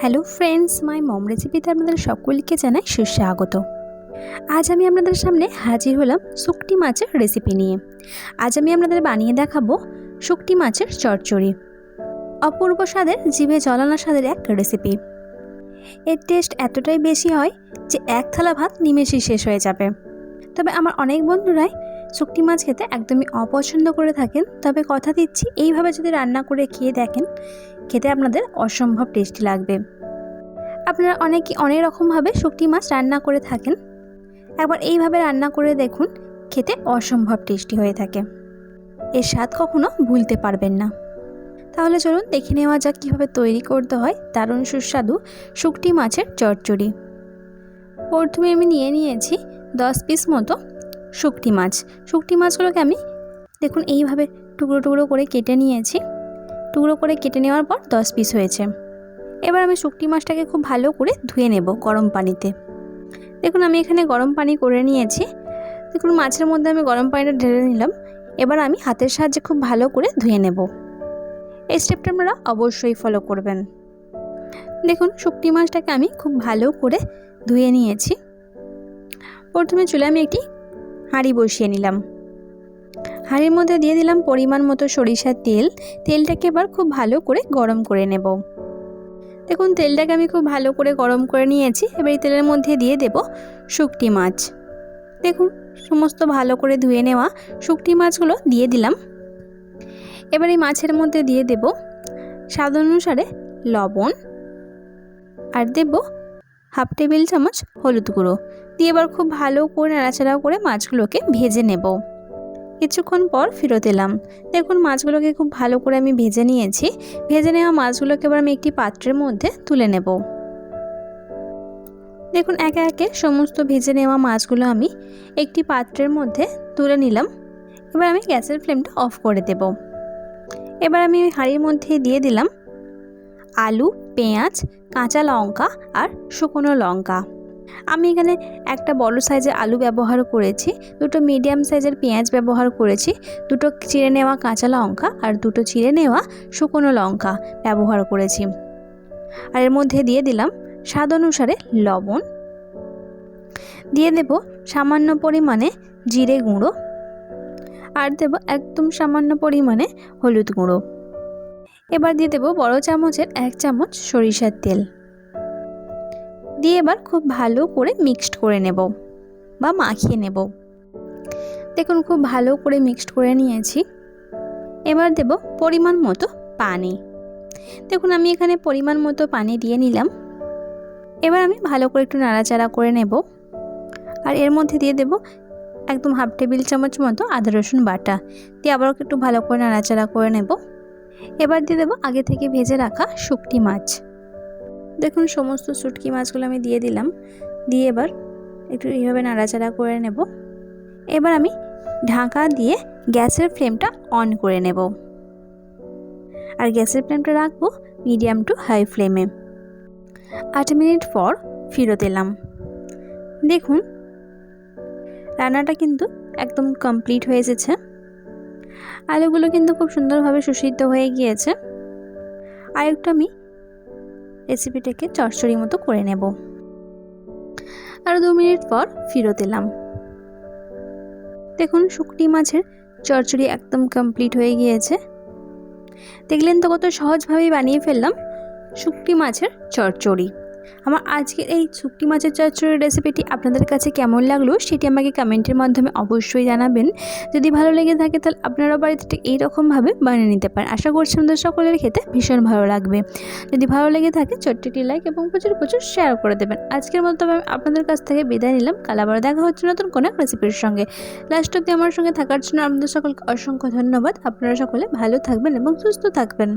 Hello friends মাই মম রেসিপিতে আপনাদের সকলকে জানাই সুস্বাগত। আজ আমি আপনাদের সামনে হাজির হলাম শুকটি মাছের রেসিপি নিয়ে। আজ আমি আপনাদের বানিয়ে দেখাবো শুকটি মাছের চচ্চড়ি। অপূর্ব স্বাদের জিভে জলানা স্বাদের এক রেসিপি এর টেস্ট এতটাই বেশি হয় যে এক থালা ভাত নিমেষেই শেষ হয়ে যাবে। তবে আমার অনেক বন্ধুরাই শুকটি মাছ খেতে একদমই অপছন্দ করে থাকেন। তবে কথা দিচ্ছি, এইভাবে যদি রান্না করে খেয়ে দেখেন খেতে আপনাদের অসম্ভব টেস্টি লাগবে। আপনারা অনেকে অনেক রকমভাবে শুকটি মাছ রান্না করে থাকেন। একবার এইভাবে রান্না করে দেখুন, খেতে অসম্ভব টেস্টি হয়ে থাকে। এর স্বাদ কখনো ভুলতে পারবেন না। তাহলে চলুন দেখে নেওয়া যাক কীভাবে তৈরি করতে হয় দারুণ সুস্বাদু শুকটি মাছের চচ্চড়ি। প্রথমে আমি নিয়ে নিয়েছি দশ পিস মতো শুকটি মাছ। শুকটি মাছগুলোকে আমি দেখুন এইভাবে টুকরো টুকরো করে কেটে নিয়েছি। টুকরো করে কেটে নেওয়ার পর দশ পিস হয়েছে। এবার আমি শুকটি মাছটাকে খুব ভালো করে ধুয়ে নেব গরম পানিতে। দেখুন, আমি এখানে গরম পানি করে নিয়েছি। দেখুন, মাছের মধ্যে আমি গরম পানিটা ঢেলে নিলাম। এবার আমি হাতের সাহায্যে খুব ভালো করে ধুয়ে নেব। এই স্টেপটা আপনারা অবশ্যই ফলো করবেন। দেখুন শুকটি মাছটাকে আমি খুব ভালো করে ধুয়ে নিয়েছি। প্রথমে চুলে আমি একটি হাঁড়ি বসিয়ে নিলাম। হাঁড়ির মধ্যে দিয়ে দিলাম পরিমাণ মতো সরিষার তেল। তেলটাকে এবার খুব ভালো করে গরম করে নেব। দেখুন, তেলটাকে আমি খুব ভালো করে গরম করে নিয়েছি। এবার এই তেলের মধ্যে দিয়ে দেব শুকটি মাছ। দেখুন, সমস্ত ভালো করে ধুয়ে নেওয়া শুকটি মাছগুলো দিয়ে দিলাম। এবার এই মাছের মধ্যে দিয়ে দেব স্বাদ অনুসারে লবণ। আর দেব হাফ টেবিল চামচ হলুদ গুঁড়ো। দিয়ে এবার খুব ভালো করে নাড়াচাড়া করে মাছগুলোকে ভেজে নেব। কিছুক্ষণ পর ফেরত এলাম। দেখুন, মাছগুলোকে খুব ভালো করে আমি ভেজে নিয়েছি। ভেজে নেওয়া মাছগুলোকে এবার আমি একটি পাত্রের মধ্যে তুলে নেব। দেখুন, একে একে সমস্ত ভেজে নেওয়া মাছগুলো আমি একটি পাত্রের মধ্যে তুলে নিলাম। এবার আমি গ্যাসের ফ্লেমটা অফ করে দেব। এবার আমি ওই হাঁড়ির মধ্যে দিয়ে দিলাম আলু, পেঁয়াজ, কাঁচা লঙ্কা আর শুকনো লঙ্কা। আমি এখানে একটা বড় সাইজের আলু ব্যবহার করেছি, দুটো মিডিয়াম সাইজের পেঁয়াজ ব্যবহার করেছি, দুটো চিড়ে নেওয়া কাঁচা লঙ্কা আর দুটো চিড়ে নেওয়া শুকনো লঙ্কা ব্যবহার করেছি। আর এর মধ্যে দিয়ে দিলাম স্বাদ অনুসারে লবণ। দিয়ে দেব সামান্য পরিমাণে জিরে গুঁড়ো। আর দেব একদম সামান্য পরিমাণে হলুদ গুঁড়ো। এবার দিয়ে দেবো বড় চামচের এক চামচ সরিষার তেল। দিয়ে এবার খুব ভালো করে মিক্সড করে নেব বা মাখিয়ে নেব। দেখুন, খুব ভালো করে মিক্সড করে নিয়েছি। এবার দেব পরিমাণ মতো পানি। দেখুন, আমি এখানে পরিমাণ মতো পানি দিয়ে নিলাম। এবার আমি ভালো করে একটু নাড়াচাড়া করে নেব। আর এর মধ্যে দিয়ে দেব একদম হাফ টেবিল চামচ মতো আদা, রসুন বাটা। দিয়ে আবারও একটু ভালো করে নাড়াচাড়া করে নেব। এবার দিয়ে দেবো আগে থেকে ভেজে রাখা শুকটি মাছ। দেখুন, সমস্ত শুটকি মাছগুলো আমি দিয়ে দিলাম। দিয়ে এবার একটু এইভাবে নাড়াচাড়া করে নেব। এবার আমি ঢাকা দিয়ে গ্যাসের ফ্লেমটা অন করে নেব। আর গ্যাসের ফ্লেমটা রাখব মিডিয়াম টু হাই ফ্লেমে। আট মিনিট পর ফেরত এলাম। দেখুন, রান্নাটা কিন্তু একদম কমপ্লিট হয়ে এসেছে। আলুগুলো কিন্তু খুব সুন্দরভাবে সুসিদ্ধ হয়ে গিয়েছে। আর একটু আমি রেসিপিটাকে চচ্চড়ি মতো করে নেব। আর দু মিনিট পর ফিরত এলাম। দেখুন শুকটি মাছের চচ্চড়ি একদম কমপ্লিট হয়ে গিয়েছে। দেখলেন তো কত সহজভাবেই বানিয়ে ফেললাম শুকটি মাছের চচ্চড়ি। আমার আজকের এই শুকটি মাছের চচ্চড়ির রেসিপিটি আপনাদের কাছে কেমন লাগল সেটি আমাকে কমেন্টের মাধ্যমে অবশ্যই জানাবেন। যদি ভালো লেগে থাকে তাহলে আপনারা বাড়িতে ঠিক এইরকমভাবে বানিয়ে নিতে পারেন। আশা করছি আমাদের সকলের খেতে ভীষণ ভালো লাগবে। যদি ভালো লেগে থাকে ছোট্টটি লাইক এবং প্রচুর প্রচুর শেয়ার করে দেবেন। আজকের মতো আমি আপনাদের কাছ থেকে বিদায় নিলাম। কাল আবার দেখা হচ্ছে নতুন কোনো রেসিপির সঙ্গে। লাস্ট অব্দি আমার সঙ্গে থাকার জন্য আপনাদের সকলকে অসংখ্য ধন্যবাদ। আপনারা সকলে ভালো থাকবেন এবং সুস্থ থাকবেন।